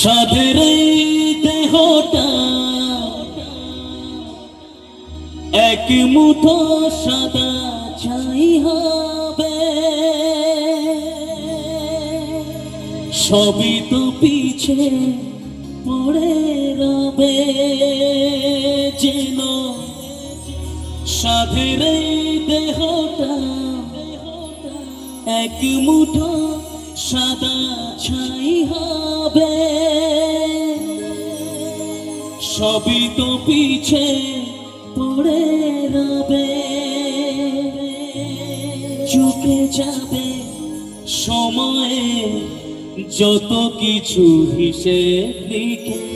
সাধের দেহটা এক মুঠো সাদা ছাই হবে। সবই তো পিছে পড়ে রবে, যেন সাধের দেহটা এক মুঠো সাদা ছাই হবে। সবই তো পিছে পড়ে রবে। চুকে যাবে সময়ে যত কিছু হিসেব লিখে।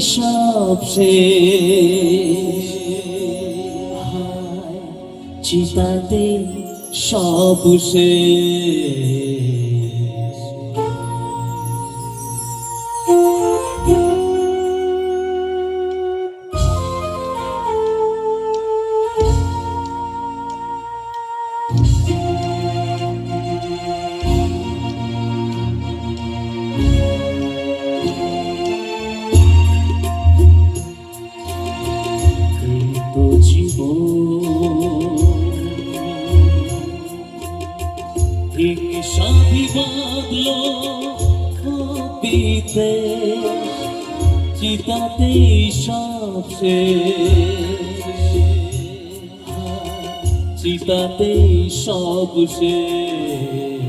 সব শেষ। চিতাতে সব শেষ। হিংসা বিবাদলো বিতে চিতাতে সব শেষ। চিতাতে সব শেষ।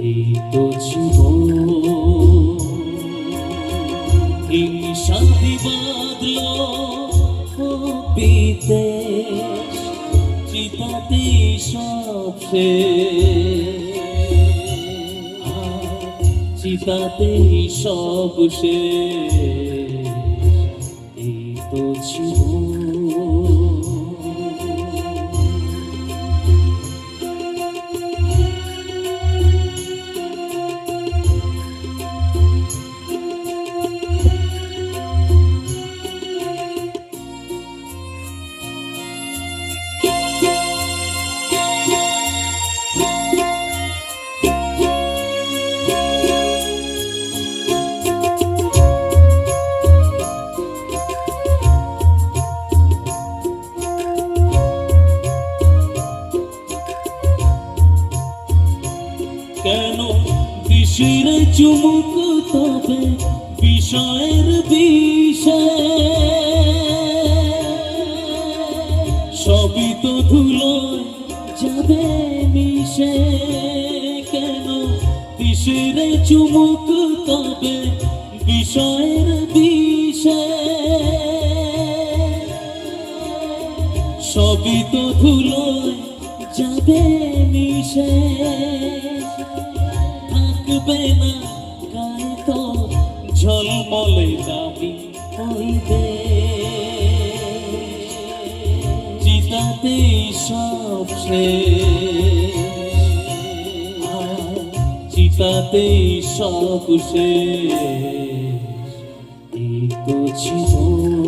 এই তো জীবন চিতাতে সবসে। চিতাতেই চিতাতে সব শেষ এই তো জীবন চুমুক তবে বিষয়ের বিষয় সবই তো ধুলো যাবে মিশে। কেন বিষের চুমুক তবে বিষয়ের বিষয় সবই তো ধুলো যাবে মিশে। থাকবে না গায়ে তো ঝলমলে দাবি হইবে। চিতাতে সব চিতাতে সব শেষ। এই তো জীবন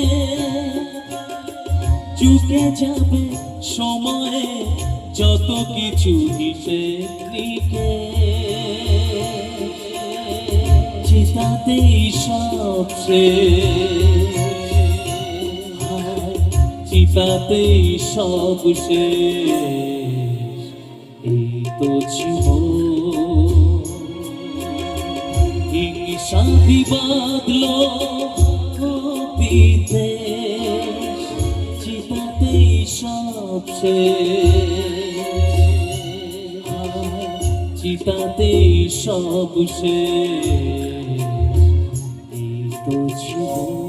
চুকে যাবে সময়ে, যত কিছু লিখে চিতাতেই সব চিতাতেই সব এই তো জীবন। সাথী বাঁধলো বিদেশ সব চিতাতে সব সে এই তো জীবন